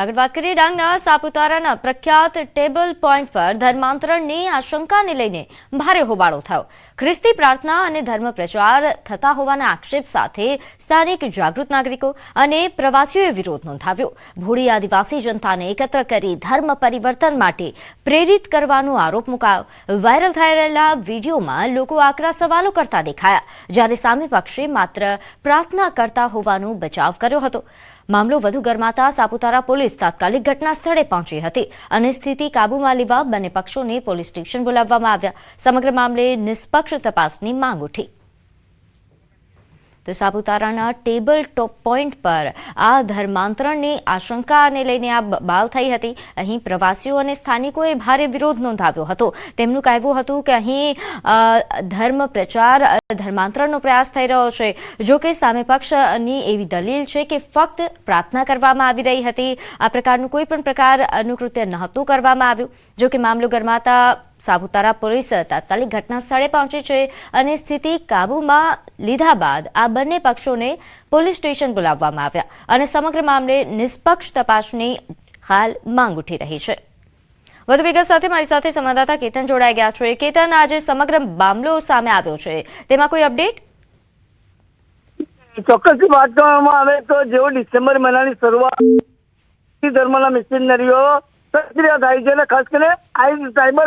આગળ વાત કરીએ ડાંગના સાપુતારાના પ્રખ્યાત ટેબલ પોઈન્ટ પર ધર્માંતરણની આશંકાને લઈને ભારે હોબાળો થયો. ખ્રિસ્તી પ્રાર્થના અને ધર્મ પ્રચાર થતા હોવાના આક્ષેપ સાથે સ્થાનિક જાગૃત નાગરિકો અને પ્રવાસીઓએ વિરોધ નોંધાવ્યો. ભૂડી આદિવાસી જનતાને એકત્ર કરી ધર્મ પરિવર્તન માટે પ્રેરિત કરવાનો આરોપ મુકાયો. વાયરલ થઈ રહેલા વિડીયોમાં લોકો આકરા સવાલો કરતા દેખાયા. જ્યારે સામે પક્ષે માત્ર પ્રાર્થના કરતા હોવાનો બચાવ કર્યો હતો. મામલો વધુ ગરમાતા સાપુતારા પોલીસ તાત્કાલિક ઘટના સ્થળે પહોંચી હતી અને સ્થિતિ કાબૂમાં લેવા બંને પક્ષોને પોલીસ સ્ટેશન બોલાવવામાં આવ્યા. સમગ્ર મામલે નિષ્પક્ષ તપાસની માંગ ઉઠી. તો સાપુતારાના ટેબલ ટોપ પોઈન્ટ પર આ ધર્માંતરણની આશંકાને લઈને આ બાલ થઈ હતી. અહીં પ્રવાસીઓ અને સ્થાનિકોએ ભારે વિરોધ નોંધાવ્યો હતો. તેમનું કહેવું હતું કે અહીં ધર્મ પ્રચાર, ધર્માંતરણનો પ્રયાસ થઈ રહ્યો છે. જો કે સામે પક્ષની એવી દલીલ છે કે ફક્ત પ્રાર્થના કરવામાં આવી રહી હતી. આ પ્રકારનું કોઈ પણ પ્રકાર અનુકૃત્ય નહોતું કરવામાં આવ્યું. જો કે મામલો ગરમાતા સાપુતારા પોલીસ તાત્કાલિક ઘટના સ્થળે પહોંચી છે અને સ્થિતિ કાબૂમાં લીધા બાદ આ બંને પક્ષોને પોલીસ સ્ટેશન બોલાવવામાં આવ્યા અને સમગ્ર મામલે નિષ્પક્ષ તપાસની હાલ માંગ ઉઠી રહી છે. વધુ વિગત સાથે મારી સાથે સંવાદદાતા કેતન જોડાઈ ગયા છે. કેતન, આજે સમગ્ર મામલો સામે આવ્યો છે. તેમાં કોઈ અપડેટ? ચોક્કસ વાત કરવામાં આવે તો જેવો ડિસેમ્બર મહિનાની શરૂઆત ધર્મના મિશનરીઓ સક્રિય થાય છે ખાસ કરીને આ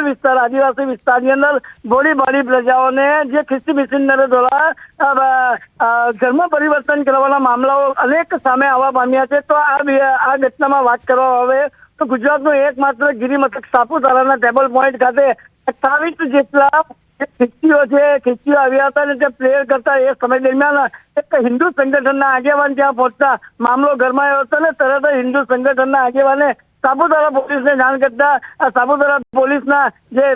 વિસ્તાર, આદિવાસી વિસ્તારની અંદર ભોળી ભાળી પ્રજાઓને જે ખ્રિસ્તી મિશનરો દ્વારા ધર્મ પરિવર્તન કરવાના મામલાઓ અનેક સામે આવવા પામ્યા છે, તો આ આ ઘટનામાં વાત કરવામાં આવે તો ગુજરાતનું એકમાત્ર ગિરિમથક સાપુતારાના ટેબલ પોઈન્ટ ખાતે અઠાવીસ જેટલા જે ખ્રિસ્તીઓ છે ખ્રિસ્તીઓ આવ્યા હતા અને તે પ્રેયર કરતા એ સમય દરમિયાન એક હિન્દુ સંગઠનના આગેવાન ત્યાં પહોંચતા મામલો ગરમાયો હતો ને તરત જ હિન્દુ સંગઠનના આગેવાને સાપુતારા પોલીસને જાણ કરતા સાપુતારા સાપુતારા પોલીસના જે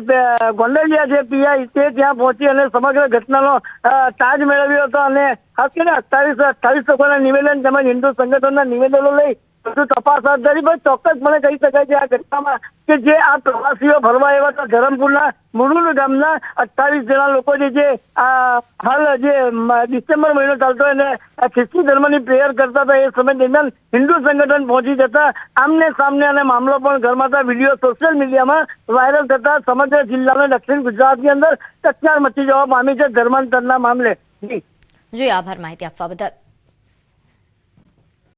ગોંડલિયા છે પીઆઈ તે ત્યાં પહોંચી અને સમગ્ર ઘટનાનો તાજ મેળવ્યો હતો અને ખાસ કરીને અઠાવીસ અઠાવીસ લોકોના નિવેદન તેમજ હિન્દુ સંગઠનના નિવેદનો લઈ બધું તપાસ હાથ ધરી બસ ચોક્કસ મને કહી શકાય છે આ ઘટનામાં કે જે આ પ્રવાસીઓ ફરવા એવા હતા, ધરમપુરના મુરુલ ગામના અઠ્ઠાવીસ જણા લોકો જે છે, આ હાલ જે ડિસેમ્બર મહિનો ચાલતો અને ખ્રિસ્તી ધર્મની પ્રેયર કરતા હતા, એ સમય દરમિયાન હિન્દુ સંગઠન પહોંચી જતા આમને સામને અને મામલો પણ ઘરમાં વીડિયો સોશિયલ મીડિયામાં વાયરલ થતા સમગ્ર જિલ્લાના દક્ષિણ ગુજરાતની અંદર ચકચાર મચી જવા પામી છે ધર્માંતરના મામલે. જી, આભાર માહિતી આપવા બદલ.